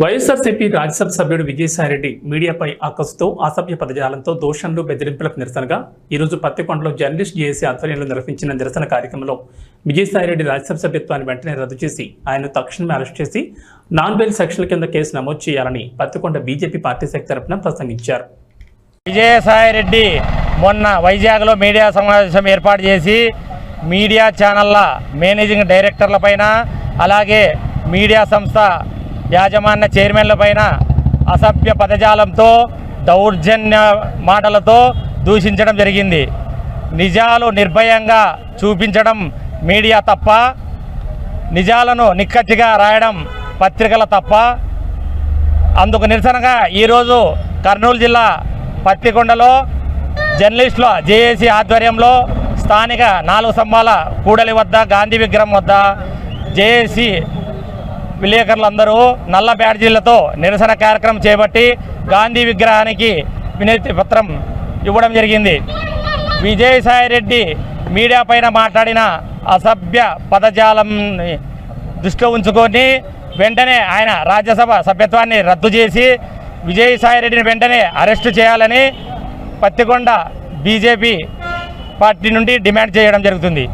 వైఎస్ఆర్సీపీ రాజ్యసభ సభ్యుడు విజయసాయిరెడ్డి మీడియాపై అక్కసుతో అసభ్య పదజాలంతో దోషంలో బెదిరింపులకు నిరసనగా ఈరోజు పత్తికొండలో జర్నలిస్ట్ జేఏసీ ఆధ్వర్యంలో నిర్వహించిన నిరసన కార్యక్రమంలో విజయసాయిరెడ్డి రాజ్యసభ సభ్యత్వాన్ని వెంటనే రద్దు చేసి ఆయన తక్షణమే అరెస్ట్ చేసి నాన్ బెయిల్ సెక్షన్ల కింద కేసు నమోదు చేయాలని పత్తికొండ బీజేపీ పార్టీ శాఖ తరఫున ప్రసంగించారు. విజయసాయిరెడ్డి మొన్న వైజాగ్లో మీడియా సమావేశం ఏర్పాటు చేసి మీడియా ఛానళ్ళ మేనేజింగ్ డైరెక్టర్ల పైన అలాగే మీడియా సంస్థ యాజమాన్య చైర్మన్ల పైన అసభ్య పదజాలంతో దౌర్జన్య మాటలతో దూషించడం జరిగింది. నిజాలు నిర్భయంగా చూపించడం మీడియా తప్ప నిజాలను నిక్కచ్చిగా రాయడం పత్రికల తప్ప. అందుకు నిరసనగా ఈరోజు కర్నూలు జిల్లా పత్తికొండలో జర్నలిస్టుల జేఏసీ ఆధ్వర్యంలో స్థానిక నాలుగు స్తంభాల కూడలి వద్ద గాంధీ విగ్రహం వద్ద జేఏసీ విలేకరులందరూ నల్ల బ్యాడ్జీలతో నిరసన కార్యక్రమం చేపట్టి గాంధీ విగ్రహానికి వినతి పత్రం ఇవ్వడం జరిగింది. విజయసాయిరెడ్డి మీడియా పైన మాట్లాడిన అసభ్య పదజాలంని దృష్టిలో ఉంచుకొని వెంటనే ఆయన రాజ్యసభ సభ్యత్వాన్ని రద్దు చేసి విజయసాయిరెడ్డిని వెంటనే అరెస్టు చేయాలని పత్తికొండ బీజేపీ పార్టీ నుండి డిమాండ్ చేయడం జరుగుతుంది.